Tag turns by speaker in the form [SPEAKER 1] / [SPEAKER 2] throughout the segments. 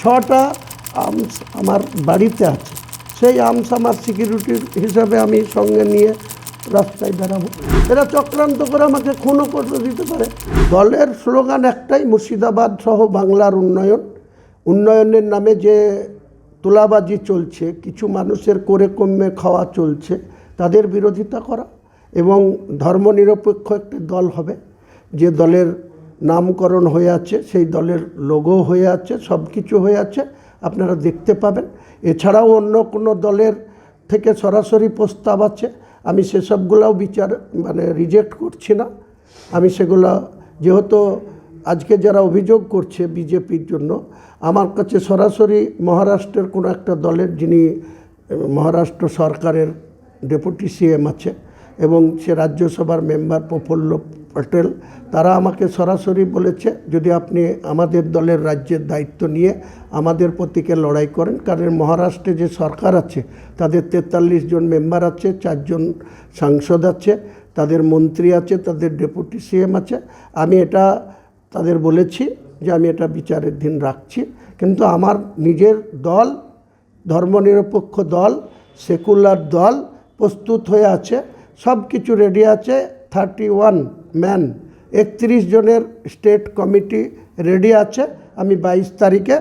[SPEAKER 1] ছটা আমস আমার বাড়িতে আছে। সেই আমস আমার সিকিউরিটির হিসাবে আমি সঙ্গে নিয়ে রাস্তায় বেড়াবো। এরা চক্রান্ত করে আমাকে খুনও করে দিতে পারে। দলের স্লোগান একটাই, মুর্শিদাবাদ সহ বাংলার উন্নয়ন। উন্নয়নের নামে যে তোলাবাজি চলছে, কিছু মানুষের করে কমে খাওয়া চলছে, তাদের বিরোধিতা করা এবং ধর্মনিরপেক্ষ একটি দল হবে। যে দলের নামকরণ হয়ে আছে, সেই দলের লোগো হয়ে আছে, সব কিছু হয়ে আছে, আপনারা দেখতে পাবেন। এছাড়াও অন্য কোনো দলের থেকে সরাসরি প্রস্তাব আছে, আমি সেসবগুলোও বিচার মানে রিজেক্ট করছি না। আমি সেগুলো, যেহেতু আজকে যারা অভিযোগ করছে বিজেপির জন্য, আমার কাছে সরাসরি মহারাষ্ট্রের কোনো একটা দলের যিনি, মহারাষ্ট্র সরকারের ডেপুটি সিএম আছে, এবং সে রাজ্যসভার মেম্বার প্রফুল্ল পটেল, তারা আমাকে সরাসরি বলেছে, যদি আপনি আমাদের দলের রাজ্যের দায়িত্ব নিয়ে আমাদের প্রতীকে লড়াই করেন, কারণ মহারাষ্ট্রে যে সরকার আছে, তাদের তেতাল্লিশ জন মেম্বার আছে চারজন সাংসদ আছে, তাদের মন্ত্রী আছে, তাদের ডেপুটি সিএম আছে, আমি এটা তাদের বলেছি যে আমি এটা বিচারের দিন রাখছি। কিন্তু আমার নিজের দল, ধর্মনিরপেক্ষ দল, সেকুলার দল প্রস্তুত হয়ে আছে সব কিছু রেডি আছে, থার্টি ওয়ান ম্যান। একত্রিশ জনের স্টেট কমিটি রেডি আছে আমি বাইশ তারিখে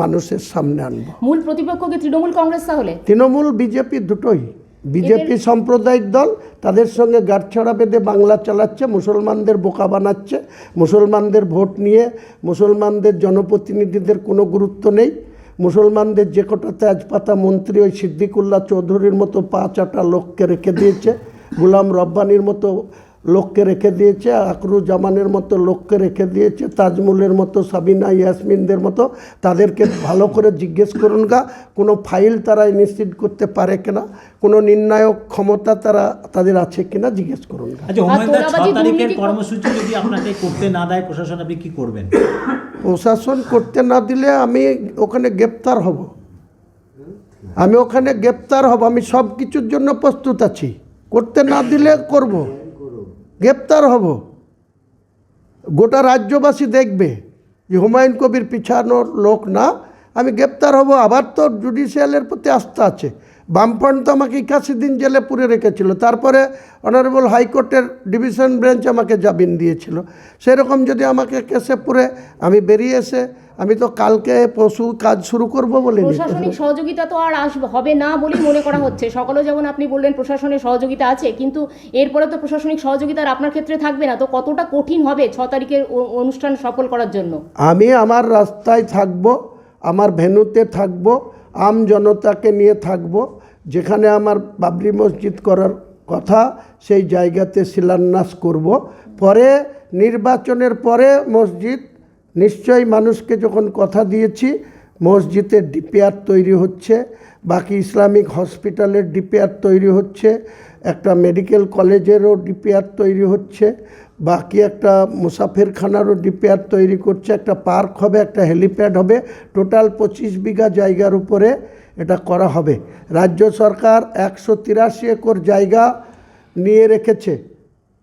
[SPEAKER 1] মানুষের সামনে আনব।
[SPEAKER 2] মূল প্রতিপক্ষ কি তৃণমূল কংগ্রেস তাহলে?
[SPEAKER 1] তৃণমূল বিজেপি দুটোই। বিজেপি সাম্প্রদায়িক দল তাদের সঙ্গে গাঁটছড়া বেঁধে বাংলা চালাচ্ছে মুসলমানদের বোকা বানাচ্ছে মুসলমানদের ভোট নিয়ে মুসলমানদের জনপ্রতিনিধিদের কোনো গুরুত্ব নেই মুসলমানদের যে কটা তেজপাতা মন্ত্রী ওই সিদ্দিকুল্লাহ চৌধুরীর মতো পাঁচ আটা লোককে রেখে দিয়েছে গুলাম রব্বানির মতো লোককে রেখে দিয়েছে আকরু জামানের মতো লোককে রেখে দিয়েছে তাজমুলের মতো সাবিনা ইয়াসমিনদের মতো। তাদেরকে ভালো করে জিজ্ঞেস করুন গা কোনো ফাইল তারা নিশ্চিত করতে পারে কিনা? কোনো নির্ণায়ক ক্ষমতা তারা তাদের আছে কিনা জিজ্ঞেস করুন গা।
[SPEAKER 3] আচ্ছা তারিখের কর্মসূচি যদি আপনাকে করতে না দেয় প্রশাসন আপনি কি করবেন?
[SPEAKER 1] প্রশাসন করতে না দিলে আমি ওখানে গ্রেপ্তার হব। আমি ওখানে গ্রেপ্তার হব আমি সব কিছুর জন্য প্রস্তুত আছি। করতে না দিলে করব। গ্রেপ্তার হব। গোটা রাজ্যবাসী দেখবে যে হুমায়ুন কবির পিছানোর লোক না। আমি গ্রেপ্তার হব। আবার তো জুডিশিয়ালের প্রতি আস্থা আছে। বামফ্রন্ট তো আমাকে একাশি দিন জেলে পুরে রেখেছিল। তারপরে অনারেবল হাইকোর্টের ডিভিশন বেঞ্চ আমাকে জামিন দিয়েছিল। সেরকম যদি আমাকে কেসে পুরে আমি বেরিয়ে এসে আমি তো কালকে পশু কাজ শুরু করব বলে
[SPEAKER 2] প্রশাসনিক সহযোগিতা তো আর আসবে হবে না বলেই মনে করা হচ্ছে। সকালেও যেমন আপনি বললেন প্রশাসনের সহযোগিতা আছে কিন্তু এরপরে তো প্রশাসনিক সহযোগিতা আর আপনার ক্ষেত্রে থাকবে না। তো কতটা কঠিন হবে ছ তারিখের অনুষ্ঠান সফল করার জন্য?
[SPEAKER 1] আমি আমার রাস্তায় থাকব আমার ভেন্যুতে থাকব আম জনতাকে নিয়ে থাকব। যেখানে আমার বাবরি মসজিদ করার কথা, সেই জায়গাতে শিলান্যাস করব। পরে, নির্বাচনের পরে মসজিদ, নিশ্চয়ই মানুষকে যখন কথা দিয়েছি মসজিদের ডিপিআর তৈরি হচ্ছে, বাকি ইসলামিক হসপিটালের ডিপিআর তৈরি হচ্ছে, একটা মেডিকেল কলেজেরও ডিপিআর তৈরি হচ্ছে বাকি একটা মুসাফিরখানারও ডিপিআর তৈরি করছে, একটা পার্ক হবে, একটা হেলিপ্যাড হবে টোটাল পঁচিশ বিঘা জায়গার উপরে এটা করা হবে। রাজ্য সরকার একশো তিরাশি একর জায়গা নিয়ে রেখেছে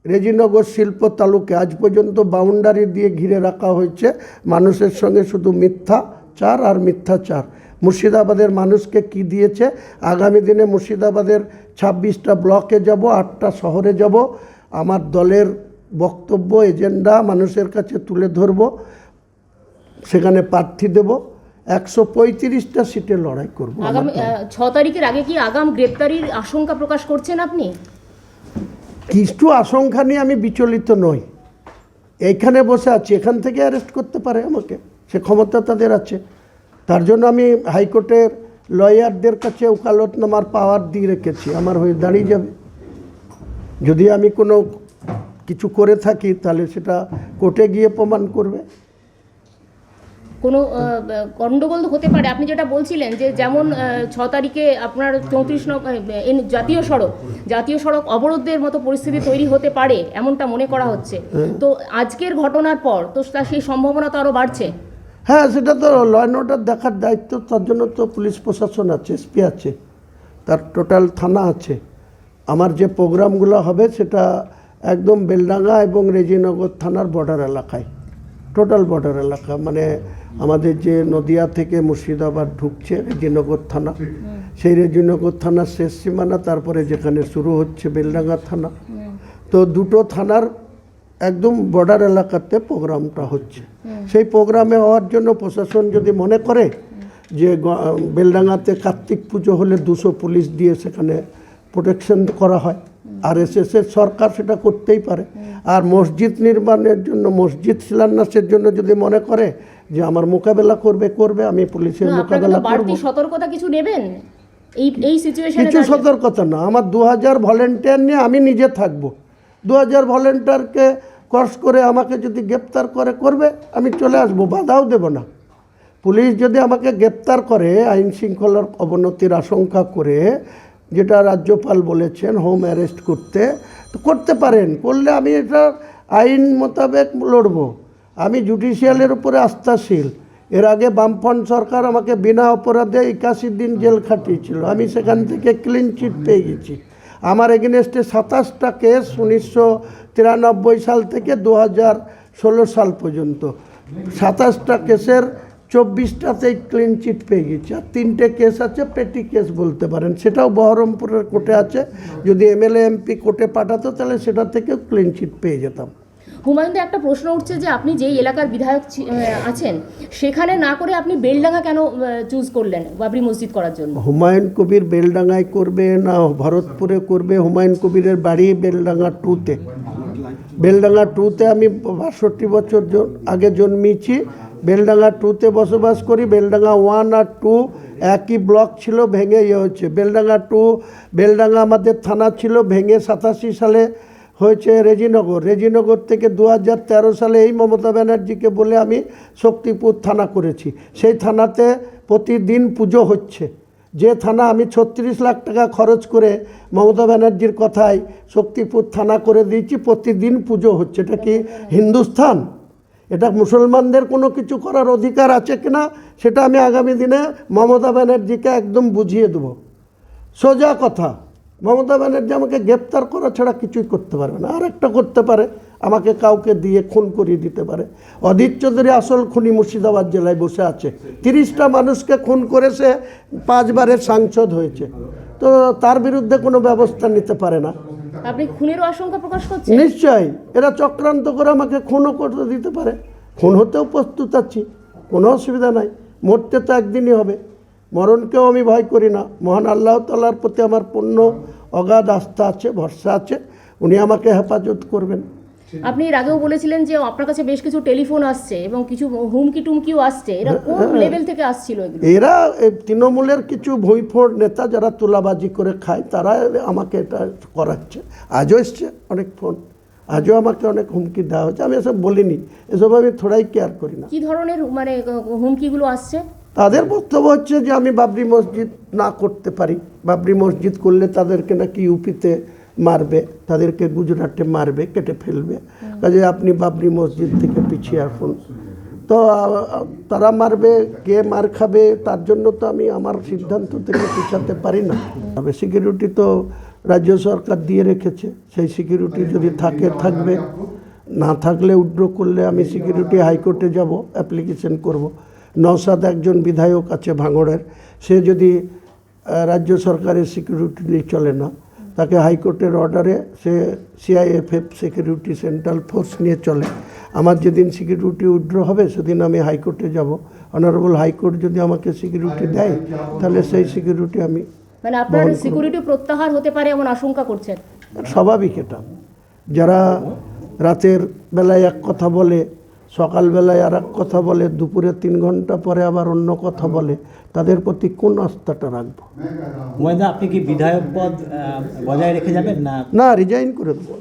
[SPEAKER 1] রেজিনগর শিল্প তালুকে। আজ পর্যন্ত বাউন্ডারি দিয়ে ঘিরে রাখা হয়েছে মানুষের সঙ্গে শুধু মিথ্যাচার আর মিথ্যাচার। মুর্শিদাবাদের মানুষকে কি দিয়েছে? আগামী দিনে মুর্শিদাবাদের ছাব্বিশটা ব্লকে যাব, আটটা শহরে যাব। আমার দলের বক্তব্য এজেন্ডা মানুষের কাছে তুলে ধরব সেখানে প্রার্থী দেব একশো পঁয়ত্রিশটা সিটে লড়াই করব
[SPEAKER 2] আগামী ছ তারিখের আগে কি আগাম গ্রেপ্তারির আশঙ্কা প্রকাশ করছেন আপনি?
[SPEAKER 1] কিছু আশঙ্কা নিয়ে আমি বিচলিত নই। এইখানে বসে আছি এখান থেকে অ্যারেস্ট করতে পারে আমাকে সে ক্ষমতা তাদের আছে। তার জন্য আমি হাইকোর্টের লয়ারদের কাছে ওকালতনামার পাওয়ার দিয়ে রেখেছি আমার হয়ে দাঁড়িয়ে যাবে। যদি আমি কোনো কিছু করে থাকি তাহলে সেটা কোর্টে গিয়ে প্রমাণ করবে।
[SPEAKER 2] কোনো আহ, গন্ডগোল হতে পারে। আপনি যেটা বলছিলেন যে যেমন ছ তারিখে আপনার চৌত্রিশ জাতীয় সড়ক জাতীয় সড়ক অবরোধের মতো পরিস্থিতি তৈরি হতে পারে এমনটা মনে করা হচ্ছে। তো আজকের ঘটনার পর তো তা সেই সম্ভাবনা তো আরও বাড়ছে।
[SPEAKER 1] হ্যাঁ সেটা তো ল অ্যান্ড অর্ডার দেখার দায়িত্ব তার জন্য তো পুলিশ প্রশাসন আছে এসপি আছে তার টোটাল থানা আছে। আমার যে প্রোগ্রামগুলো হবে সেটা একদম বেলডাঙ্গা এবং রেজিনগর থানার বর্ডার এলাকায় টোটাল বর্ডার এলাকা। মানে আমাদের যে নদিয়া থেকে মুর্শিদাবাদ ঢুকছে রেজিনগর থানা সেই রেজিনগর থানার শেষ সীমানা তারপরে যেখানে শুরু হচ্ছে বেলডাঙ্গা থানা। তো দুটো থানার একদম বর্ডার এলাকাতে প্রোগ্রামটা হচ্ছে। সেই প্রোগ্রামে হওয়ার জন্য প্রশাসন যদি মনে করে যে বেলডাঙ্গাতে কার্তিক পুজো হলে দুশো পুলিশ দিয়ে সেখানে প্রোটেকশন করা হয় আর এস এস এর সরকার সেটা করতেই পারে। আর মসজিদ নির্মাণের জন্য মসজিদ শিলান্যাসের জন্য যদি মনে করে যে আমার মোকাবেলা করবে করবে আমি পুলিশের মোকাবেলা করব।
[SPEAKER 2] সতর্কতা কিছু নেবেন? এই এই সিচুয়েশনে
[SPEAKER 1] কিছু সতর্কতা না আমার দু হাজার ভলেন্টিয়ার নিয়ে আমি নিজে থাকব। দু হাজার ভলেন্টিয়ারকে ক্রস করে আমাকে যদি গ্রেপ্তার করে করবে আমি চলে আসব বাধাও দেব না। পুলিশ যদি আমাকে গ্রেপ্তার করে আইন শৃঙ্খলার অবনতির আশঙ্কা করে যেটা রাজ্যপাল বলেছেন, হোম অ্যারেস্ট করতে। তো করতে পারেন, করলে আমি এটা আইন মোতাবেক লড়বো। আমি জুডিশিয়ালের উপরে আস্থাশীল। এর আগে বামফ্রন্ট সরকার আমাকে বিনা অপরাধে একাশি দিন জেল খাটিয়েছিল। আমি সেখান থেকে ক্লিন চিট পেয়ে গেছি। আমার এগেনস্টে সাতাশটা কেস উনিশশো তিরানব্বই সাল থেকে দু হাজার ষোলো সাল পর্যন্ত। সাতাশটা কেসের চব্বিশটাতেই ক্লিন চিট পেয়ে গেছি। আর তিনটে কেস আছে পেটি কেস বলতে পারেন। সেটাও বহরমপুরের কোর্টে আছে। যদি এমএলএ এমপি কোর্টে পাঠাতো তাহলে সেটা থেকেও ক্লিন চিট পেয়ে যেতাম।
[SPEAKER 2] হুমায়ুন একটা প্রশ্ন উঠছে যে আপনি যেই এলাকার বিধায়ক আছেন সেখানে না করে আপনি বেলডাঙ্গা কেন চুজ করলেন বাবরি মসজিদ করার জন্য?
[SPEAKER 1] হুমায়ুন কবির বেলডাঙ্গায় করবে না ভরতপুরে করবে? হুমায়ুন কবিরের বাড়ি বেলডাঙ্গা টুতে বেলডাঙ্গা টুতে আমি বাষট্টি বছর আগে জন্মেছি বেলডাঙ্গা টুতে বসবাস করি, বেলডাঙ্গা ওয়ান আর টু একই ব্লক ছিল, ভেঙে ইয়ে হচ্ছে বেলডাঙ্গা টু বেলডাঙ্গা আমাদের থানা ছিল, ভেঙে সাতাশি সালে হয়েছে রেজিনগর। রেজিনগর থেকে দু হাজার তেরো সালে এই মমতা ব্যানার্জিকে বলে আমি শক্তিপুর থানা করেছি। সেই থানাতে প্রতিদিন পুজো হচ্ছে। যে থানা আমি ছত্রিশ লাখ টাকা খরচ করে মমতা ব্যানার্জির কথায় শক্তিপুর থানা করে দিয়েছি, প্রতিদিন পুজো হচ্ছে। এটা কি হিন্দুস্থান? এটা মুসলমানদের কোনো কিছু করার অধিকার আছে কিনা, সেটা আমি আগামী দিনে মমতা ব্যানার্জিকে একদম বুঝিয়ে দেব। সোজা কথা, মমতা ব্যানার্জি আমাকে গ্রেপ্তার করা ছাড়া কিছুই করতে পারবে না। আর একটা করতে পারে আমাকে কাউকে দিয়ে খুন করিয়ে দিতে পারে। অধীর চৌধুরী আসল খুনি মুর্শিদাবাদ জেলায় বসে আছে। তিরিশটা মানুষকে খুন করেছে পাঁচবারের সাংসদ হয়েছে। তো তার বিরুদ্ধে কোনো ব্যবস্থা নিতে পারে না।
[SPEAKER 2] আপনি খুনেরও আশঙ্কা প্রকাশ করছেন?
[SPEAKER 1] নিশ্চয়ই। এরা চক্রান্ত করে আমাকে খুনও করতে দিতে পারে। খুন হতেও প্রস্তুত আছি কোনো অসুবিধা নাই। মরতে তো একদিনই হবে। মরণকেও আমি ভয় করি না। মহান আল্লাহ তাল্লার প্রতি আমার পূর্ণ অগাধ আস্থা আছে ভরসা আছে। উনি আমাকে হেফাজত করবেন।
[SPEAKER 2] আপনি এর আগেও বলেছিলেন যে আপনার কাছে বেশ কিছু টেলিফোন আসছে এবং কিছু হুমকি টুমকিও আসছে। এরা কোন লেভেল থেকে আসছিল এগুলো?
[SPEAKER 1] এরা তৃণমূলের কিছু ভুঁইফোড় নেতা যারা তুলাবাজি করে খায় তারা আমাকে এটা করাচ্ছে। আজও এসছে অনেক ফোন। আজও আমাকে অনেক হুমকি দেওয়া হচ্ছে। আমি এসব বলিনি। এসব আমি থোড়াই কেয়ার করি না।
[SPEAKER 2] কি ধরনের মানে হুমকিগুলো আসছে?
[SPEAKER 1] তাদের বক্তব্য হচ্ছে যে আমি বাবরি মসজিদ না করতে পারি। বাবরি মসজিদ করলে তাদেরকে নাকি ইউপিতে মারবে, তাদেরকে গুজরাটে মারবে, কেটে ফেলবে। কাজে আপনি বাবরি মসজিদ থেকে পিছিয়ে আসুন। তো তারা মারবে, কে মার খাবে, তার জন্য তো আমি আমার সিদ্ধান্ত থেকে পিছাতে পারি না। তবে সিকিউরিটি তো রাজ্য সরকার দিয়ে রেখেছে। সেই সিকিউরিটি যদি থাকে, থাকবে। না থাকলে উড্র করলে আমি সিকিউরিটি হাইকোর্টে যাব অ্যাপ্লিকেশন করব। নওসাদ একজন বিধায়ক আছে ভাঙড়ের। সে যদি রাজ্য সরকারের সিকিউরিটি নিয়ে চলে না তাকে হাইকোর্টের অর্ডারে সে সিআইএফএফ সিকিউরিটি সেন্ট্রাল ফোর্স নিয়ে চলে। আমার যেদিন সিকিউরিটি উইথড্র হবে সেদিন আমি হাইকোর্টে যাব। অনারেবল হাইকোর্ট যদি আমাকে সিকিউরিটি দেয় তাহলে সেই সিকিউরিটি আমি
[SPEAKER 2] মানে আপনার সিকিউরিটি প্রত্যাহার হতে পারে এমন আশঙ্কা করছেন?
[SPEAKER 1] স্বাভাবিক এটা। যারা রাতের বেলায় এক কথা বলে সকালবেলায় আর এক কথা বলে দুপুরে তিন ঘণ্টা পরে আবার অন্য কথা বলে তাদের প্রতি কোন আস্থাটা রাখব?
[SPEAKER 3] আপনি কি বিধায়ক পদ বজায় রেখে যাবেন না?
[SPEAKER 1] না রিজাইন করে দেবো।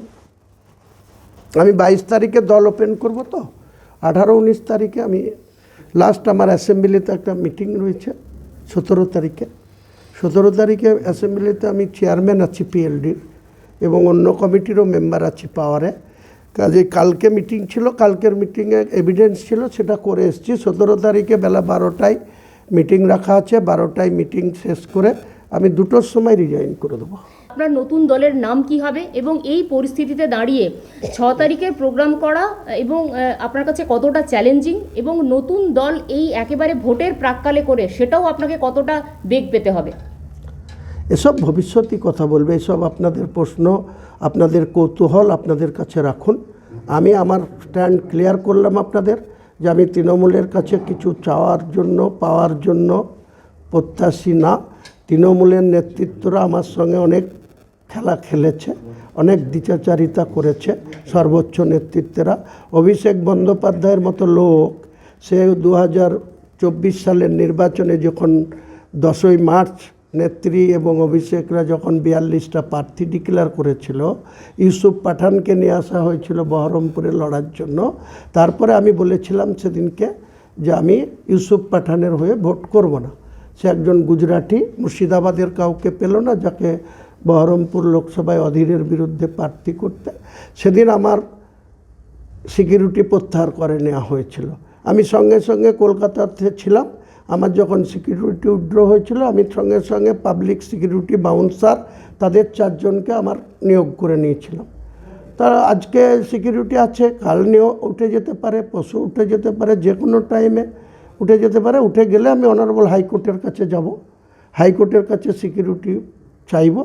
[SPEAKER 1] আমি বাইশ তারিখে দল ওপেন করব তো আঠারো উনিশ তারিখে আমি লাস্ট আমার অ্যাসেম্বলিতে একটা মিটিং রয়েছে সতেরো তারিখে। সতেরো তারিখে অ্যাসেম্বলিতে আমি চেয়ারম্যান আছি পিএলডির এবং অন্য কমিটিরও মেম্বার আছি পাওয়ারে কাজে কালকে মিটিং ছিল, কালকের মিটিংয়ে এভিডেন্স ছিল, সেটা করে এসেছি। সতেরো তারিখে বেলা বারোটায় মিটিং রাখা আছে, বারোটায় মিটিং শেষ করে আমি দুটোর সময় রিজাইন করে দেবো।
[SPEAKER 2] আপনার নতুন দলের নাম কি হবে এবং এই পরিস্থিতিতে দাঁড়িয়ে ছ তারিখের প্রোগ্রাম করা এবং আপনার কাছে কতটা চ্যালেঞ্জিং এবং নতুন দল এই একেবারে ভোটের প্রাককালে করে সেটাও আপনাকে কতটা বেগ পেতে হবে?
[SPEAKER 1] এসব ভবিষ্যতই কথা বলবে, এসব আপনাদের প্রশ্ন, আপনাদের কৌতূহল আপনাদের কাছে রাখুন। আমি আমার স্ট্যান্ড ক্লিয়ার করলাম আপনাদের যে আমি তৃণমূলের কাছে কিছু চাওয়ার জন্য, পাওয়ার জন্য প্রত্যাশী না। তৃণমূলের নেতৃত্বরা আমার সঙ্গে অনেক খেলা খেলেছে, অনেক দ্বিচাচারিতা করেছে, সর্বোচ্চ নেতৃত্বেরা। অভিষেক বন্দ্যোপাধ্যায়ের মতো লোক, সে দু হাজার চব্বিশ সালের নির্বাচনে যখন দশই মার্চ নেত্রী এবং অভিষেকরা যখন বিয়াল্লিশটা প্রার্থী ডিক্লেয়ার করেছিল, ইউসুফ পাঠানকে নিয়ে আসা হয়েছিল বহরমপুরে লড়ার জন্য। তারপরে আমি বলেছিলাম সেদিনকে যে আমি ইউসুফ পাঠানের হয়ে ভোট করব না। সে একজন গুজরাটি, মুর্শিদাবাদের কাউকে পেল না, যাকে বহরমপুর লোকসভায় অধীরের বিরুদ্ধে প্রার্থী করতে। সেদিন আমার সিকিউরিটি প্রত্যাহার করে নেওয়া হয়েছিল। আমি সঙ্গে সঙ্গে কলকাতাতে ছিলাম। আমার যখন সিকিউরিটি উইথড্র হয়েছিল, আমি সঙ্গে সঙ্গে পাবলিক সিকিউরিটি বাউন্সার তাদের চারজনকে আমার নিয়োগ করে নিয়েছিলাম। তারা আজকে সিকিউরিটি আছে, কাল নিয়েও উঠে যেতে পারে পশু উঠে যেতে পারে যে কোনো টাইমে উঠে যেতে পারে। উঠে গেলে আমি অনারেবল হাইকোর্টের কাছে যাব। হাইকোর্টের কাছে সিকিউরিটি চাইব।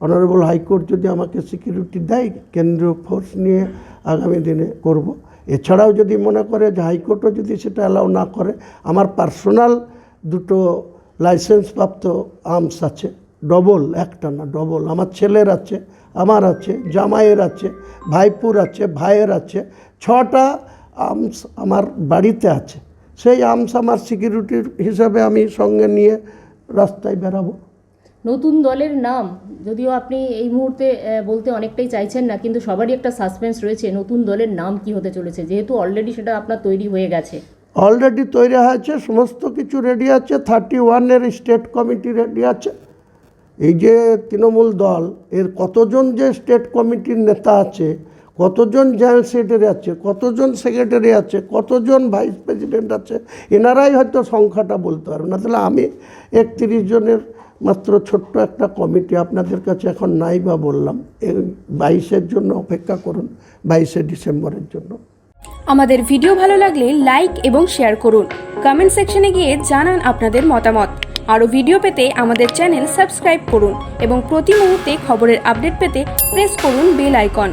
[SPEAKER 1] অনারেবল হাইকোর্ট যদি আমাকে সিকিউরিটি দেয়, কেন্দ্রীয় ফোর্স নিয়ে আগামী দিনে করব। এছাড়াও যদি মনে করে যে হাইকোর্টও যদি সেটা অ্যালাউ না করে, আমার পার্সোনাল দুটো লাইসেন্স প্রাপ্ত আর্মস আছে ডবল একটা না ডবল আমার ছেলের আছে, আমার আছে, জামাইয়ের আছে, ভাইপুর আছে, ভাইয়ের আছে, ছটা আর্মস আমার বাড়িতে আছে। সেই আর্মস আমার সিকিউরিটির হিসাবে আমি সঙ্গে নিয়ে রাস্তায় বেরাবো
[SPEAKER 2] নতুন দলের নাম, যদিও আপনি এই মুহূর্তে বলতে অনেকটাই চাইছেন না, কিন্তু সবারই একটা সাসপেন্স রয়েছে নতুন দলের নাম কি হতে চলেছে, যেহেতু অলরেডি সেটা আপনার তৈরি হয়ে গেছে।
[SPEAKER 1] অলরেডি তৈরি হয়েছে, সমস্ত কিছু রেডি আছে থার্টি ওয়ানের স্টেট কমিটি রেডি আছে। এই যে তৃণমূল দল, এর কতজন যে স্টেট কমিটির নেতা আছে, কতজন জেনারেল সেক্রেটারি আছে, কতজন সেক্রেটারি আছে, কতজন ভাইস প্রেসিডেন্ট আছে, এনারাই হয়তো সংখ্যাটা বলতে পারবে না। তাহলে আমি একত্রিশ জনের মাত্র ছোট্ট একটা কমিটি আপনাদের কাছে এখন নাই বা বললাম বাইশের জন্য অপেক্ষা করুন, বাইশে ডিসেম্বরের জন্য।
[SPEAKER 4] আমাদের ভিডিও ভালো লাগলে লাইক এবং শেয়ার করুন। কমেন্ট সেকশনে গিয়ে জানান আপনাদের মতামত। আরও ভিডিও পেতে আমাদের চ্যানেল সাবস্ক্রাইব করুন এবং প্রতি মুহূর্তে খবরের আপডেট পেতে প্রেস করুন বেল আইকন।